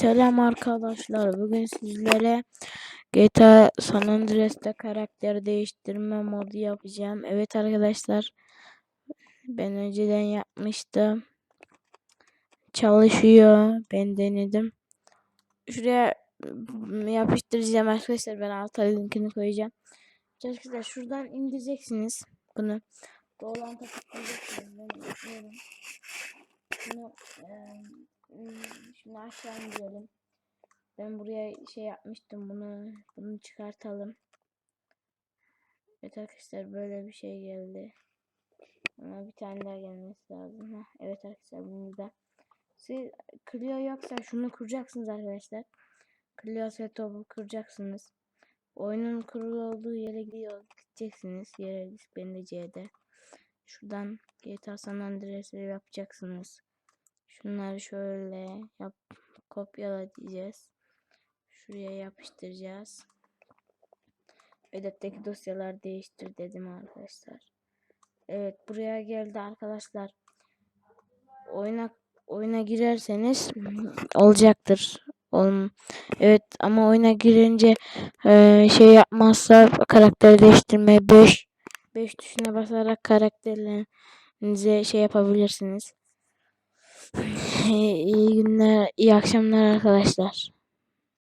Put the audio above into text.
Selam arkadaşlar. Bugün sizlere GTA San Andreas'ta karakter değiştirme modu yapacağım. Evet arkadaşlar. Ben önceden yapmıştım. Çalışıyor. Ben denedim. Şuraya yapıştıracağım arkadaşlar. Ben alta linkini koyacağım. Arkadaşlar şuradan indireceksiniz bunu. Dolanta tıklayacaksınız. Ben yapıyorum. Bunu eee, şimdi aşağı indirelim. Ben buraya şey yapmıştım bunu bunu çıkartalım. Evet arkadaşlar böyle bir şey geldi. Ama bir tane daha gelmesi lazım. Heh, evet arkadaşlar bunu da. Siz Clio yoksa şunu kuracaksınız arkadaşlar. Clio setup'u kuracaksınız. Oyunun kurulu olduğu yere gidiyor gideceksiniz. Yere ben de C'de. Şuradan GTA San Andreas'ı yapacaksınız. Şunları şöyle yap kopyala diyeceğiz. Şuraya yapıştıracağız. Ödetteki dosyalar değiştir dedim arkadaşlar. Evet buraya geldi arkadaşlar. Oyuna oyuna girerseniz olacaktır. Olm evet ama oyuna girince e, şey yapmazsa karakter değiştirme 5 5 tuşuna basarak karakterlerinize şey yapabilirsiniz. İyi günler, iyi akşamlar arkadaşlar.